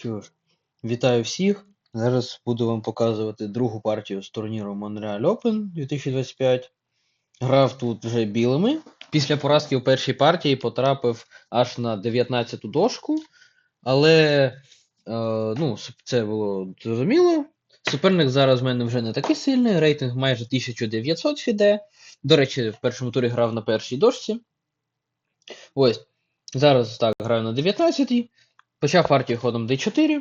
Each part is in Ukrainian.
Що ж, вітаю всіх. Зараз буду вам показувати другу партію з турніру Montreal Open 2025. Грав тут вже білими. Після поразки у першій партії потрапив аж на 19-ту дошку. Але е, ну, це було зрозуміло. Суперник зараз в мене вже не такий сильний, рейтинг майже 1900 фіде. До речі, в першому турі грав на першій дошці. Ось. Зараз так граю на 19-й. Почав партію ходом d4,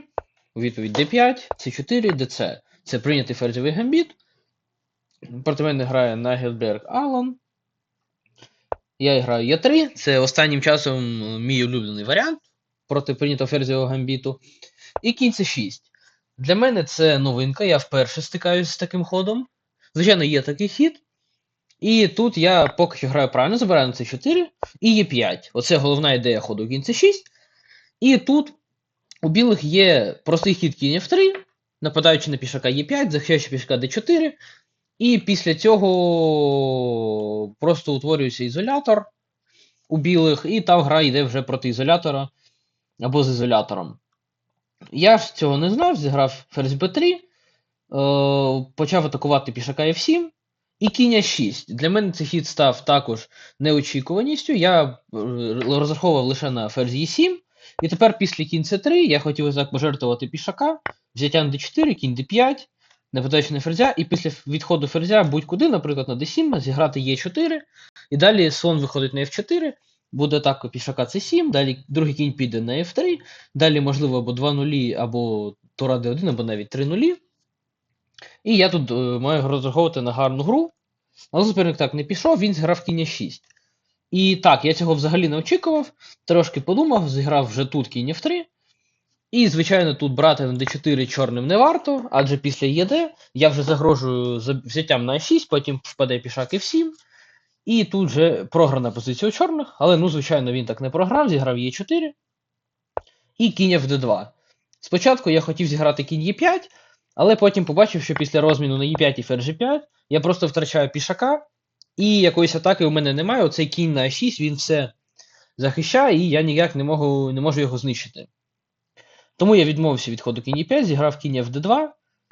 у відповідь d5, c4, dc. Це прийнятий ферзовий гамбіт. Проти мене грає Нагельберг Алан. Я граю Е3. Це останнім часом мій улюблений варіант проти прийнятого ферзового гамбіту. І кінь c6. Для мене це новинка, я вперше стикаюся з таким ходом. Звичайно, є такий хід. І тут я поки що граю правильно, забираю на c4 і e5. Оце головна ідея ходу кінь c6. І тут у білих є простий хід кінь f3, нападаючи на пішака e5, захищаючи пішака d4. І після цього просто утворюється ізолятор у білих, і там гра йде вже проти ізолятора або з ізолятором. Я ж цього не знав, зіграв ферзь b3, е, почав атакувати пішака f7 і кінь a6. Для мене цей хід став також неочікуваністю. Я е, розраховував лише на ферзь e7. І тепер після кінь c3 я хотів ось так пожертвувати пішака, взяття на d4, кінь d5, нападаючи на ферзя, і після відходу ферзя будь-куди, наприклад, на d7, зіграти e4, і далі слон виходить на f4, буде атака пішака c7, далі другий кінь піде на f3, далі, можливо, або 2 нулі, або тура d1, або навіть 3 нулі. І я тут е, маю розраховувати на гарну гру. Але суперник так не пішов, він зіграв кінь 6. І так, я цього взагалі не очікував. Трошки подумав, зіграв вже тут кінь f3. І, звичайно, тут брати на d4 чорним не варто, адже після ЄД я вже загрожую взяттям на e6, потім впаде пішак f7. І тут же програна позиція у чорних, але, ну, звичайно, він так не програв, зіграв e4 і кінь f2. Спочатку я хотів зіграти кінь e5, але потім побачив, що після розміну на e5 і ферзь g5 я просто втрачаю пішака, і якоїсь атаки у мене немає. Оцей кінь на А6, він все захищає, і я ніяк не можу, не можу його знищити. Тому я відмовився від ходу кінь e5, зіграв кінь f2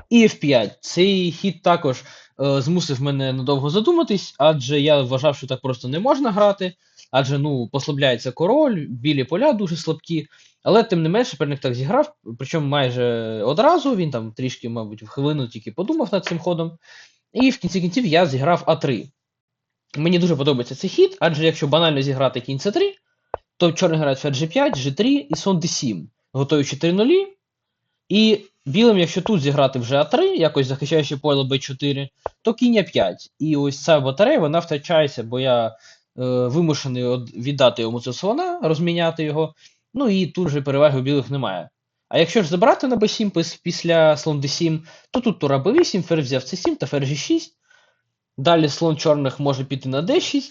і f5. Цей хід також е, змусив мене надовго задуматись, адже я вважав, що так просто не можна грати, адже ну, послабляється король, білі поля дуже слабкі. Але тим не менше, суперник так зіграв, причому майже одразу, він там трішки, мабуть, в хвилину тільки подумав над цим ходом. І в кінці кінців я зіграв А3. Мені дуже подобається цей хід, адже якщо банально зіграти кінь c3, то чорний грають ферзь g5, g3 і сон d7, готуючи 3 нулі. І білим, якщо тут зіграти вже А3, якось захищаючи поле b4, то кінь А5. І ось ця батарея вона втрачається, бо я е, вимушений віддати йому цього слона, розміняти його. Ну і тут же переваги у білих немає. А якщо ж забрати на b7 після слон d7, то тут тура b8, ферзь взяв c7 та ферзь g6. Далі слон чорних може піти на d6.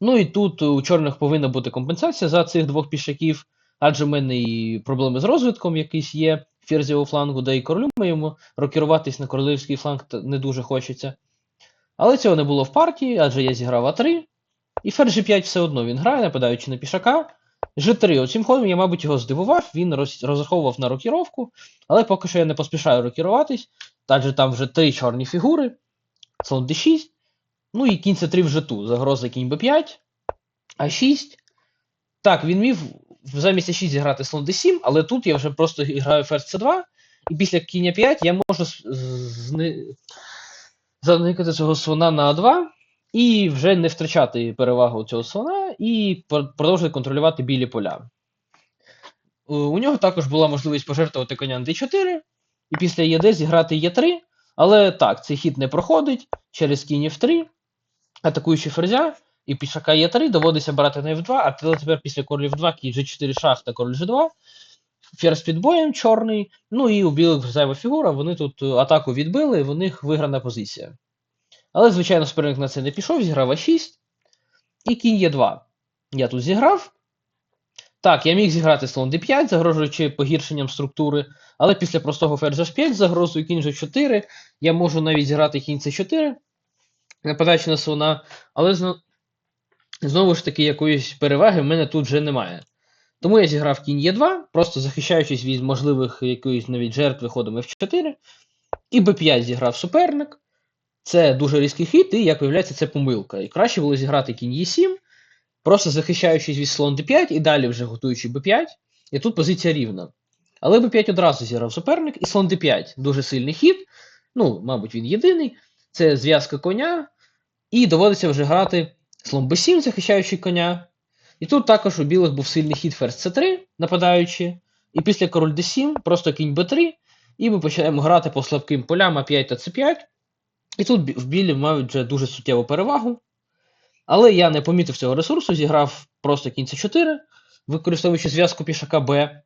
Ну і тут у чорних повинна бути компенсація за цих двох пішаків, адже в мене і проблеми з розвитком якісь є ферзівого флангу, да і королю моєму рокеруватись на королівський фланг не дуже хочеться. Але цього не було в партії, адже я зіграв А3. І ферзь G5 все одно він грає, нападаючи на пішака. G3. Оцим ходом я, мабуть, його здивував, він роз- розраховував на рокіровку, але поки що я не поспішаю рокіруватись, адже там вже три чорні фігури, слон d6, ну і кінь c3 вже тут, загроза кінь b5, а6. Так, він міг замість а6 зіграти слон d7, але тут я вже просто граю ферзь c2, і після кінь 5 я можу зни- заникати цього слона на a2 і вже не втрачати перевагу цього слона і пр- продовжувати контролювати білі поля. Е, У нього також була можливість пожертвувати коня на d4, і після ЄД зіграти Е3, але так, цей хід не проходить через кінь F3, атакуючи ферзя, і пішака Е3 доводиться брати на F2, а тепер після король F2 кінь G4 шах та король G2, ферзь під боєм чорний, ну і у білих зайва фігура, вони тут е, атаку відбили, в них виграна позиція. Але, звичайно, суперник на це не пішов, зіграв А6 і кінь Е2. Я тут зіграв. Так, я міг зіграти слон d5, загрожуючи погіршенням структури, але після простого ферзь h5 з загрозою кінь g4, я можу навіть зіграти кінь c4, нападаючи на слона, але зно- знову ж таки якоїсь переваги в мене тут вже немає. Тому я зіграв кінь Е2, просто захищаючись від можливих якоїсь навіть жертви ходом F4. І Б5 зіграв суперник. Це дуже різкий хід, і, як виявляється, це помилка. І краще було зіграти кінь Е7, просто захищаючись від слон d5 і далі вже готуючи b5. І тут позиція рівна. Але b5 одразу зіграв суперник, і слон d5 дуже сильний хід. Ну, мабуть, він єдиний. Це зв'язка коня. І доводиться вже грати слон b7, захищаючи коня. І тут також у білих був сильний хід ферзь c3, нападаючи. І після король d7, просто кінь b3. І ми починаємо грати по слабким полям А5 та С5. І тут в білі мають вже дуже суттєву перевагу. Але я не помітив цього ресурсу, зіграв просто кінь С4, використовуючи зв'язку пішака Б.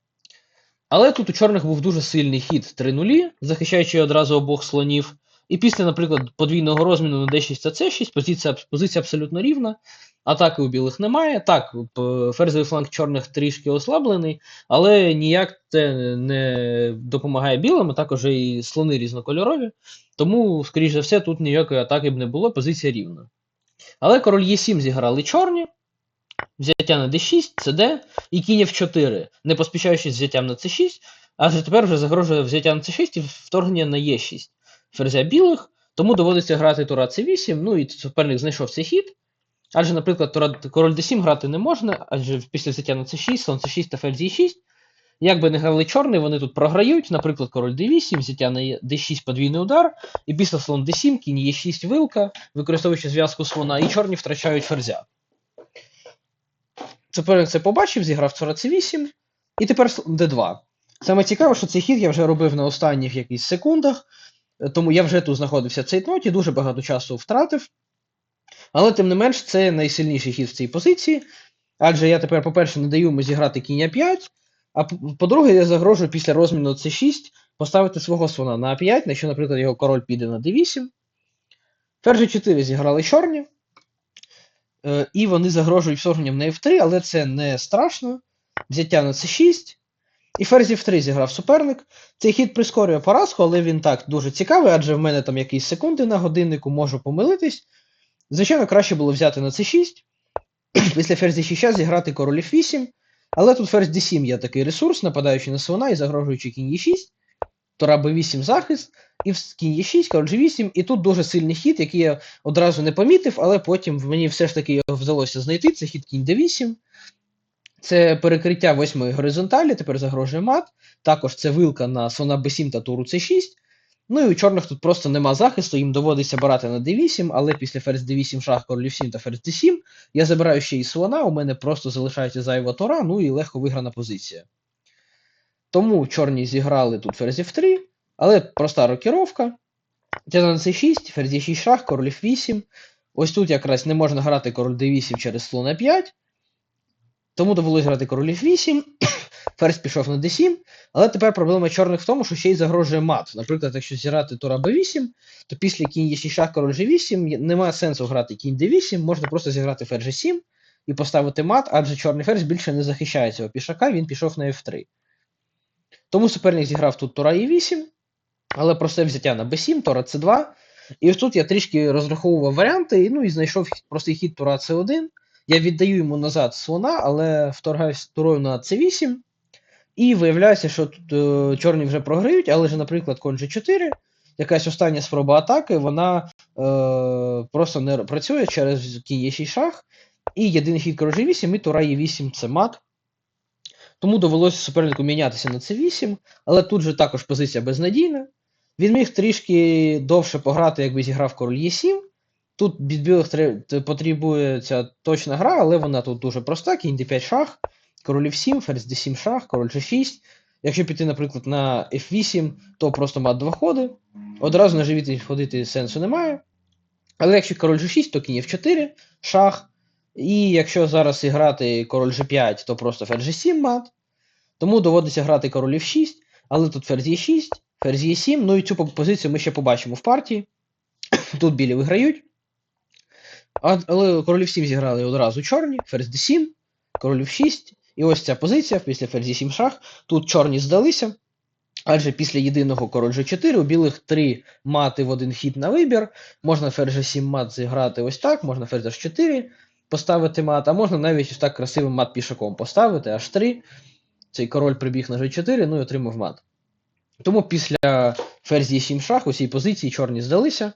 Але тут у чорних був дуже сильний хід 3 нулі, захищаючи одразу обох слонів. І після, наприклад, подвійного розміну на d6 та c6 позиція, позиція абсолютно рівна. Атаки у білих немає. Так, ферзовий фланг чорних трішки ослаблений, але ніяк це не допомагає білим, а також і слони різнокольорові. Тому, скоріш за все, тут ніякої атаки б не було, позиція рівна. Але король Е7 зіграли чорні, взяття на d6, cd, і кінь f4, не поспішаючись взяттям на c6, адже тепер вже загрожує взяття на c6 і вторгнення на e6 ферзя білих, тому доводиться грати тура c8, ну і суперник знайшов цей хід. Адже, наприклад, король d7 грати не можна, адже після взяття на c6, слон c6 та ферзь e6. Як би не грали чорний, вони тут програють, наприклад, король d8, взяття на d6 подвійний удар, і після слон d7, кінь e6 вилка, використовуючи зв'язку слона, і чорні втрачають ферзя. Суперник це побачив, зіграв тура c8, і тепер слон d2. Саме цікаве, що цей хід я вже робив на останніх якісь секундах, тому я вже тут знаходився в цей ноті, дуже багато часу втратив. Але, тим не менш, це найсильніший хід в цій позиції. Адже я тепер, по-перше, не даю йому зіграти кінь А5, а по-друге, я загрожую після розміну С6 поставити свого слона на А5, якщо, наприклад, його король піде на D8. Ферзь 4 зіграли чорні. Е, І вони загрожують вторгненням на F3, але це не страшно. Взяття на С6. І ферзь F3 зіграв суперник. Цей хід прискорює поразку, але він так дуже цікавий, адже в мене там якісь секунди на годиннику, можу помилитись. Звичайно, краще було взяти на c6, після ферзь 6 зіграти король f8, але тут ферзь d7 є такий ресурс, нападаючи на слона і загрожуючи кінь e6, тура b8 захист, і кінь e6, король g8, і тут дуже сильний хід, який я одразу не помітив, але потім мені все ж таки вдалося знайти. Це хід кінь d8. Це перекриття восьмої горизонталі, тепер загрожує мат. Також це вилка на слона b7 та туру c6. Ну і у чорних тут просто нема захисту, їм доводиться брати на d8, але після ферзь d8 шах, король f7 та ферзь d7 я забираю ще і слона, у мене просто залишається зайва тора, ну і легко виграна позиція. Тому чорні зіграли тут ферзь f3, але проста рокіровка. Це на c6, ферзь d6 шах, король f8. Ось тут якраз не можна грати король d8 через слон a5. Тому довелося грати король f8. Ферзь пішов на d7, але тепер проблема чорних в тому, що ще й загрожує мат. Наприклад, якщо зіграти тура b8, то після кінь e6 шах, король g8 немає сенсу грати кінь d8, можна просто зіграти ферзь g7 і поставити мат, адже чорний ферзь більше не захищає цього пішака, він пішов на f3. Тому суперник зіграв тут тура e8, але просте взяття на b7, тура c2. І ось тут я трішки розраховував варіанти, ну і знайшов простий хід тура c1. Я віддаю йому назад слона, але вторгаюсь турою на c8. І виявляється, що тут е, чорні вже програють, але ж, наприклад, конь G4, якась остання спроба атаки, вона е, просто не працює через кінь Е6 шах. І єдиний хід король G8 і тура Е8 це мат. Тому довелося супернику мінятися на c8, але тут же також позиція безнадійна. Він міг трішки довше пограти, якби зіграв король Е7. Тут від білих потребується точна гра, але вона тут дуже проста. Кінь d5 шах, король f7, ферзь d7 шах, король g6. Якщо піти, наприклад, на f8, то просто мат два ходи. Одразу на живіт ходити сенсу немає. Але якщо король g6, то кінь f4, шах. І якщо зараз грати король g5, то просто ферзь g7 мат. Тому доводиться грати король f6, але тут ферзь e6, ферзь e7. Ну і цю позицію ми ще побачимо в партії. Тут білі виграють. Але королів 7 зіграли одразу чорні, ферзь d7, королів 6. І ось ця позиція після ферзі 7 шах. Тут чорні здалися. Адже після єдиного король G4 у білих три мати в один хід на вибір. Можна ферзь 7 мат зіграти ось так, можна ферзь H4. поставити мат, а можна навіть ось так красивим мат пішаком поставити, аж 3. Цей король прибіг на G4, ну і отримав мат. Тому після ферзі 7 шах у цій позиції чорні здалися.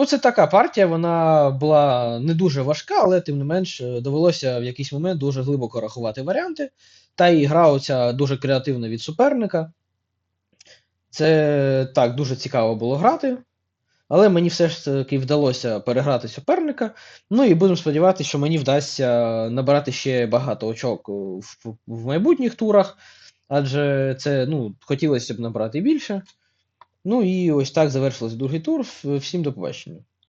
Ну, це така партія, вона була не дуже важка, але тим не менш е, довелося в якийсь момент дуже глибоко рахувати варіанти. Та і гра оця дуже креативна від суперника. Це так дуже цікаво було грати. Але мені все ж таки вдалося переграти суперника. Ну і будемо сподіватися, що мені вдасться набирати ще багато очок в, в майбутніх турах. Адже це ну, хотілося б набрати більше. Ну і ось так завершилось другий тур. Всім до побачення.